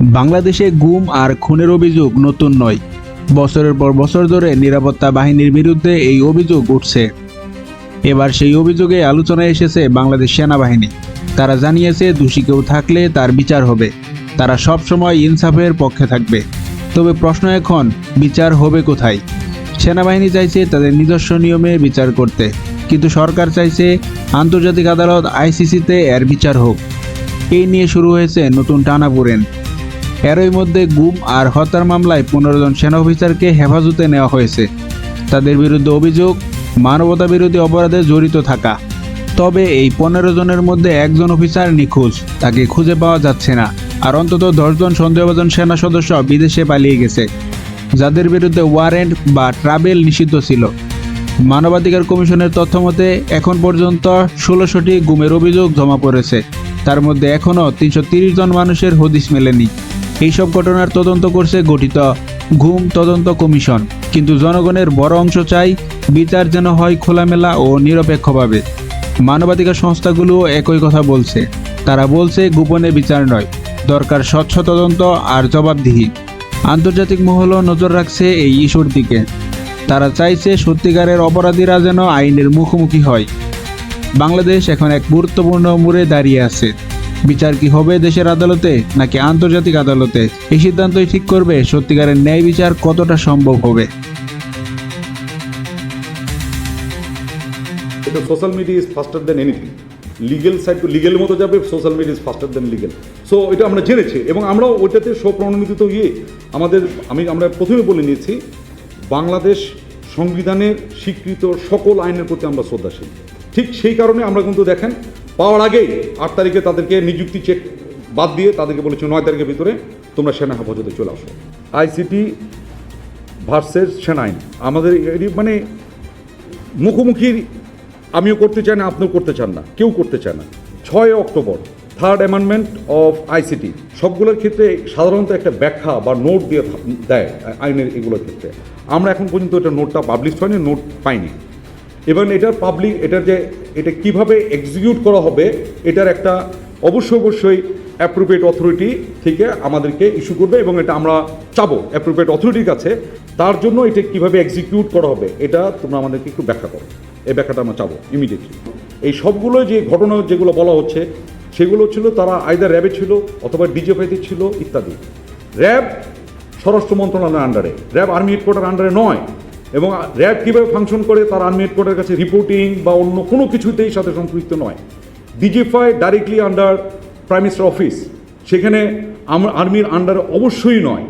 বাংলাদেশে গুম আর খুনের অভিযোগ নতুন নয়। বছরের পর বছর ধরে নিরাপত্তা বাহিনীর বিরুদ্ধে এই অভিযোগ উঠছে। এবার সেই অভিযোগে আলোচনায় এসেছে বাংলাদেশ সেনাবাহিনী। তারা জানিয়েছে, দোষী কেউ থাকলে তার বিচার হবে। তারা সব সময় ইনসাফের পক্ষে থাকবে। তবে প্রশ্ন এখন, বিচার হবে কোথায়? সেনাবাহিনী চাইছে তাদের নিজস্ব নিয়মে বিচার করতে। কিন্তু সরকার চাইছে আন্তর্জাতিক আদালত আইসিসিতে এর বিচার হোক। এই নিয়ে শুরু হয়েছে নতুন টানাপোড়েন। এরই মধ্যে গুম আর হত্যার মামলায় পনেরো জন সেনা অফিসারকে হেফাজতে নেওয়া হয়েছে। তাদের বিরুদ্ধে অভিযোগ, মানবতা বিরোধী অপরাধে জড়িত থাকা। তবে এই পনেরো জনের মধ্যে একজন অফিসার নিখোঁজ, তাকে খুঁজে পাওয়া যাচ্ছে না। আর অন্তত দশজন সন্দেহভাজন সেনা সদস্য বিদেশে পালিয়ে গেছে, যাদের বিরুদ্ধে ওয়ারেন্ট বা ট্রাভেল নিষিদ্ধ ছিল। মানবাধিকার কমিশনের তথ্য মতে, এখন পর্যন্ত ষোলোশোটি গুমের অভিযোগ জমা পড়েছে। তার মধ্যে এখনও তিনশো জন মানুষের হদিস মেলেনি। এইসব ঘটনার তদন্ত করছে গঠিত ঘুম তদন্ত কমিশন। কিন্তু জনগণের বড় অংশ চাই বিচার যেন হয় খোলামেলা ও নিরপেক্ষভাবে। মানবাধিকার সংস্থাগুলোও একই কথা বলছে। তারা বলছে গোপনে বিচার নয়, দরকার স্বচ্ছ তদন্ত আর জবাবদিহি। আন্তর্জাতিক মহলও নজর রাখছে এই ইস্যুর দিকে। তারা চাইছে সত্যিকারের অপরাধীরা যেন আইনের মুখোমুখি হয়। বাংলাদেশ এখন এক গুরুত্বপূর্ণ মোড়ে দাঁড়িয়ে আছে। বিচার কি হবে দেশের আদালতে, নাকি আন্তর্জাতিক আদালতে? এই সিদ্ধান্তই ঠিক করবে সত্যিকারের ন্যায় বিচার কতটা সম্ভব হবে। Social media is faster than anything legal side to legal মতো যাবে social media is faster than legal so এটা আমরা জেনেছি এবং আমরাও ওইটাতে স্বপ্রণোদিত ইয়ে আমাদের, আমি, আমরা প্রথমে বলে নিয়েছি, বাংলাদেশ সংবিধানের স্বীকৃত সকল আইনের প্রতি আমরা শ্রদ্ধাশীল। ঠিক সেই কারণে আমরা কিন্তু দেখেন পাওয়ার আগেই আট তারিখে তাদেরকে নিযুক্তি চেক বাদ দিয়ে তাদেরকে বলেছে নয় তারিখের ভিতরে তোমরা সেনা হেফাজতে চলে আসো। আইসিটি ভার্সেস সেনা আইন। আমাদের মানে মুখোমুখি আমিও করতে চাই না, আপনিও করতে চান না, কেউ করতে চায় না। ছয় October third amendment of ICT সবগুলোর ক্ষেত্রে সাধারণত একটা ব্যাখ্যা বা নোট দিয়ে দেয় আইনের এগুলোর ক্ষেত্রে। আমরা এখন পর্যন্ত এটা নোটটা পাবলিশ হয়নি, নোট পাইনি। এবং এটার পাবলিক এটার যে, এটা কীভাবে এক্সিকিউট করা হবে, এটার একটা অবশ্যই অবশ্যই অ্যাপ্রোপ্রিয়েট অথরিটি থেকে আমাদেরকে ইস্যু করবে এবং এটা আমরা চাবো অ্যাপ্রোপ্রিয়েট অথরিটির কাছে। তার জন্য এটা কীভাবে এক্সিকিউট করা হবে, এটা তোমরা আমাদেরকে একটু ব্যাখ্যা করো। এই ব্যাখ্যাটা আমরা চাবো ইমিডিয়েটলি এই সবগুলো যে ঘটনা যেগুলো বলা হচ্ছে, সেগুলো ছিল তারা আইদার র্যাবে ছিল অথবা ডিজিএফআইতে ছিল, ইত্যাদি। র্যাব স্বরাষ্ট্র মন্ত্রণালয়ের আন্ডারে র্যাব আর্মি হেডকোয়ার্টার আন্ডারে নয়। এবং র্যাব কীভাবে ফাংশন করে তার আনমেড কোর্টের কাছে রিপোর্টিং বা অন্য কোনো কিছুতেই সাথে সম্পৃক্ত নয়। DGFI directly under prime minister office সেখানে আর্মির আন্ডারে অবশ্যই নয়।